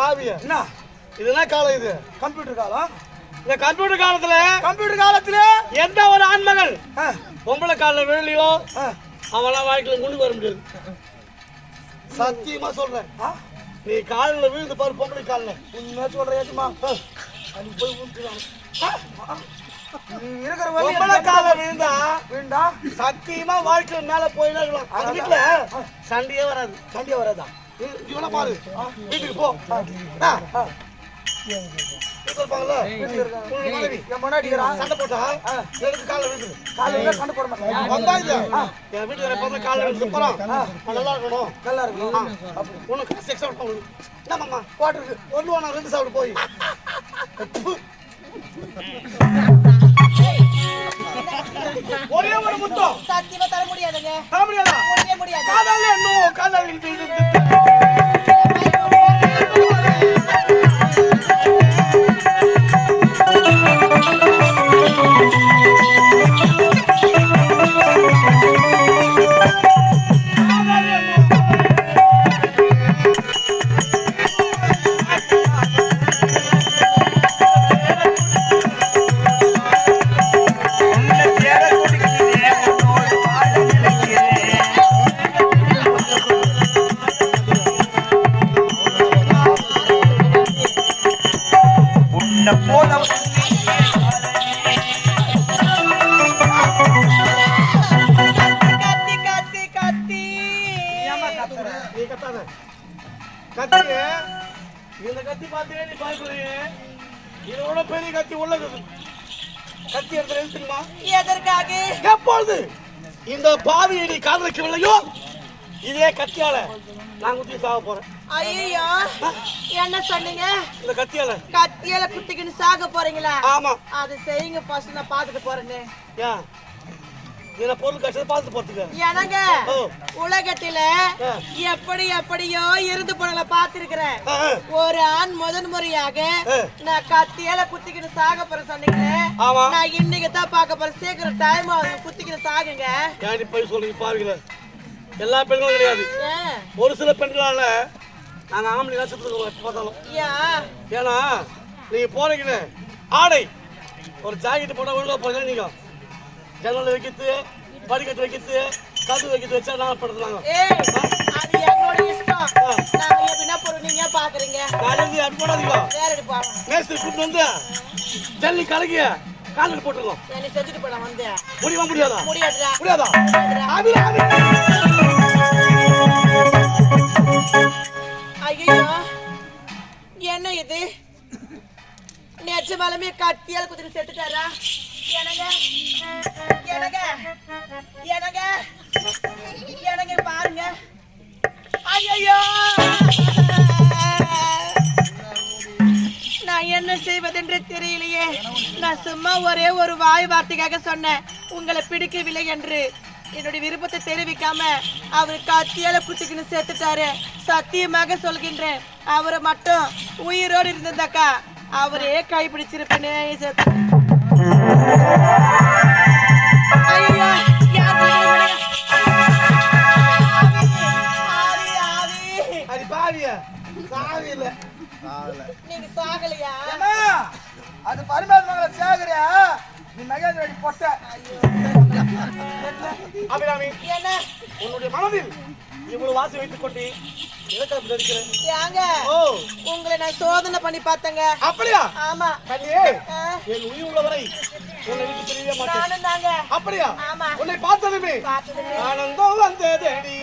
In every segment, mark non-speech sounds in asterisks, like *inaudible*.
பாவிய. என்ன? இது என்ன காலம் இது? கம்ப்யூட்டர் காலம்? இந்த கம்ப்யூட்டர் காலத்துல கம்ப்யூட்டர் காலத்துல? எந்த ஒரு ஆண்மகன் ஆ, பொம்பளை காலில் விழலையோ ஆ, அவன்லாம் வாழ்க்கையில முன்னுக்கு வர முடியாது. சத்தியமா சொல்றேன். நீ காலில் விழுந்து பாரு பொம்பளை காலில். உண்மையா சொல்ற ஏத்துமா அது போய் இருக்கிற பொம்பளை காலில் விழுந்தா. வேண்டா சத்தியமா வாழ்க்கையில மேல போயினா இருக்கலாம் அந்த வீட்டுல சண்டையே வராது. சண்டையா வராதா? இ- இவனை பாரு. வீட்டுக்கு போ. சண்டை போட்டா? எனக்கு காலில் விழுந்துரு? காலையில கண்டு போட மாட்டேன் வந்தா இது என் வீட்டுல எப்பவுமே போறான் நல்லா இருக்கணும். நல்லா இருக்கும் ஒண்ணு காசு எக்ஸ்ட்ரா கொடுப்பாங்க என்னம்மா? போட்டிருக்கு. ஒண்ணு வேணாம் ரெண்டு சாப்பிட்டு போய். *laughs* ஒரே ஒரு முத்தம். சத்தியமா தர முடியாதுங்க. தர முடியாதா? முடியாது. காதால இன்னும் காதால இது இது கத்தி கத்தி கத்தி நீ கத்தாத. கத்தி இந்த கத்தி பார்த்தே நீ பயப்படுறீங்க இதோட பெரிய கத்தி உள்ளது. கத்தி எடுத்து எழுத்துக்குமா எதற்காக? எப்பொழுது? இந்த பாவியை நீ காதலிக்கவில்லையோ? இதே கத்தியால நான் குத்தி சாக போறேன். ஐயோ என்ன சொன்னீங்க? இந்த கத்தியால. கத்தியால குத்திக்கின்னு சாக போறீங்களா? ஆமா. அது செய்யுங்க ஃபர்ஸ்ட் நான் பாத்துட்டு போறேன்னு ஏன்? இதுல பொருள் கஷ்டம் பார்த்து போறதுக்கு. எனங்க. உலகத்தில. எப்படி எப்படியோ இருந்து போனல பாத்திருக்கிறேன். ஒரு ஆண் முதன் முறையாக. நான் கத்தியால குத்திக்கிட்டு சாக போறேன் சொன்னீங்களே. நான் இன்னைக்கு தான் பார்க்க போறேன். சீக்கிரம் டைம் ஆகுது குத்திக்கிட்டு சாகுங்க. நீ போய் சொல்றீங்க பாருங்கள எல்லா பெண்களும் கிடையாது. ஒரு சில பெண்களால நாங்க ஆம்பளை நட்சத்திரம் எப்ப பார்த்தாலும். ஏன் ஏன்னா நீங்க போறீங்கன்னு. ஆடை. ஒரு ஜாக்கெட் போட்டா ஒழுங்கா போறீங்க நீங்க? ஜன்னல் வைக்கிறது படிக்கட்டு வைக்கிறது கது வைக்கிறது வச்சா நான் படுத்துனாங்க அது என்னோட இஷ்டம். நான் எப்படின்னா பொருள் நீங்க பாக்குறீங்க? நாளைக்கு அப்படி போடாதீங்க. மேஸ்திரி கூட்டு வந்து ஜல்லி கலக்கி காலில் போட்டுருக்கோம் என்னை செஞ்சுட்டு போன வந்து முடியுமா முடியாதா? முடியாதுடா. முடியாதா. அது ஐயோ என்ன இது? நிஜமாலுமே கத்தியால் குதிரை செட்டுட்டாரா எனங்க எனங்க எனங்க எனங்க பாருங்க. ஐயோ நான் என்ன செய்வதென்று தெரியலையே. நான் சும்மா ஒரே ஒரு வாய் வார்த்தைக்காக சொன்னேன். உங்களை பிடிக்கவில்லை என்று. என்னுடைய விருப்பத்தை தெரிவிக்காம அவர் கத்தியால குத்திக்கின்னு சேர்த்துட்டாரு. சத்தியமாக சொல்கின்றேன். அவரை மட்டும் உயிரோடு இருந்திருந்தாக்கா அவரே கைப்பிடிச்சிருப்பேனே செத்து ஐயோ யார் பிடிக்கல? அபிராமி உன்னுடைய மனதில் இவ்வளவு வாசி வைத்துக் கொண்டு உங்களை நான் சோதனை பண்ணி பார்த்தேங்க. அப்படியா? ஆமா. கண்ணியே என் உயிர் உள்ளவரை உன்னை விட்டு மாட்டேன். தாங்க அப்படியா? ஆமா. உன்னை பார்த்ததுமே பார்த்ததுமே. ஆனந்தம் வந்ததடி.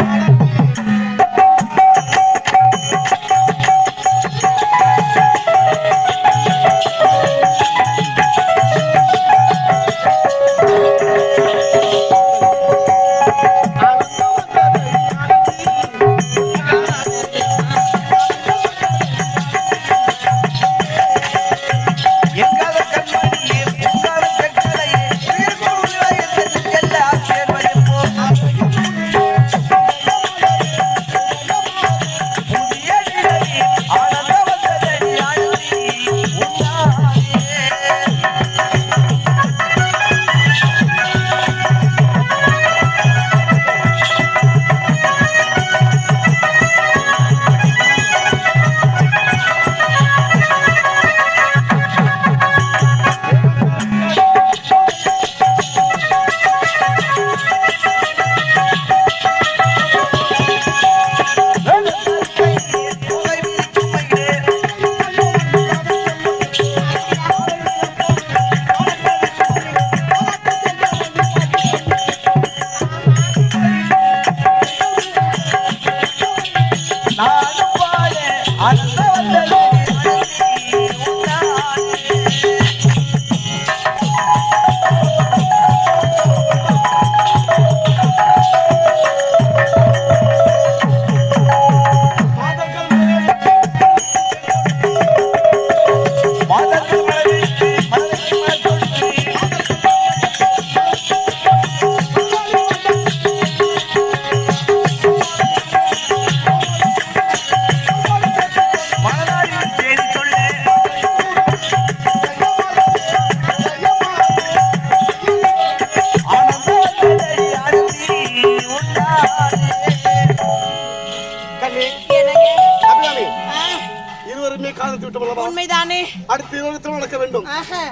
காலத்து விட்டு உண்மைதானே. அடுத்து இருவரும் நடக்க வேண்டும்.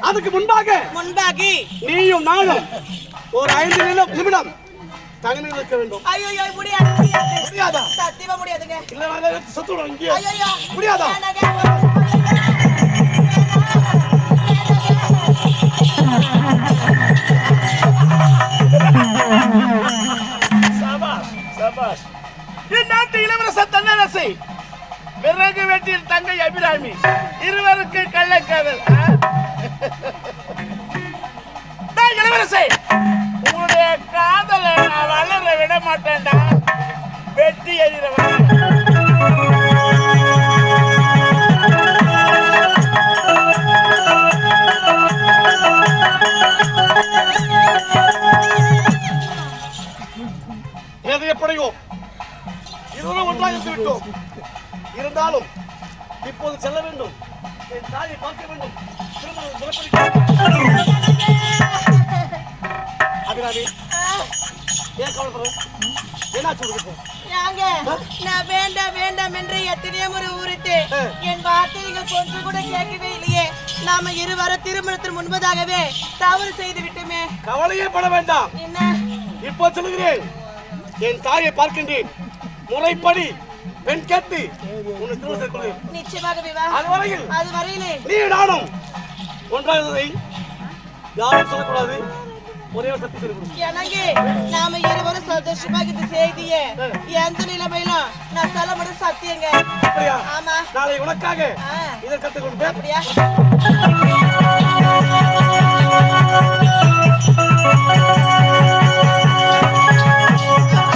அதுக்கு முன்பாக முன்பாகி. நீயும் நானும் ஒரு ஐந்து நிமிடம் தனிமையில் இருக்க வேண்டும். ஐயோ முடியாது முடியாது. முடியாதா? சத்தியமா முடியாதுங்க. இல்ல வேற சொத்து விடும் இங்கே ஐயோ முடியாதா? சபாஷ் சபாஷ். இந்நாட்டு இளவரசர் தன்னரசை விறகு வெட்டியில் தங்கை அபிராமி. இருவருக்கு கள்ளக்காதல் ஆ? இளவரசே உங்களுடைய காதலை நான் வளர விட மாட்டேன்டா. வெட்டி எறிகிறவன். எது எப்படியோ? இருவரும் ஒன்றாக விட்டோம். இருந்தாலும் இப்போது செல்ல வேண்டும். என் தாயை பார்க்க வேண்டும். திருமணம் அபிராமி ஏன் கவலைப்படுற? என்னாச்சு உனக்கு நாங்க நான் வேண்டாம் வேண்டாம் என்று எத்தனையோ முறை ஊறிட்டு. என் வார்த்தைகள் கொஞ்சம் கூட கேட்கவே இல்லையே. நாம இருவரும் திருமணத்திற்கு முன்பதாகவே தவறு செய்து விட்டோமே. கவலையே பட வேண்டாம். என்ன? இப்போ சொல்லுகிறேன். என் தாயை பார்க்கின்றேன். முறைப்படி பெண் கேட்டு உன்னை திருமணம் செய்து கொள்வேன் நிச்சயமாக அது வரையில் அது வரையிலே. நீ நானும் ஒன்றாக இருந்ததை யாரும் சொல்லக்கூடாது. நாம இருவரும் சந்தோஷமா இந்த செய்தியை எந்த நிலைமையிலும் நான் தலைமுறை முடியும் சத்தியங்க. ஆமா. நாளை உனக்காக இதை கத்துக் அப்படியா?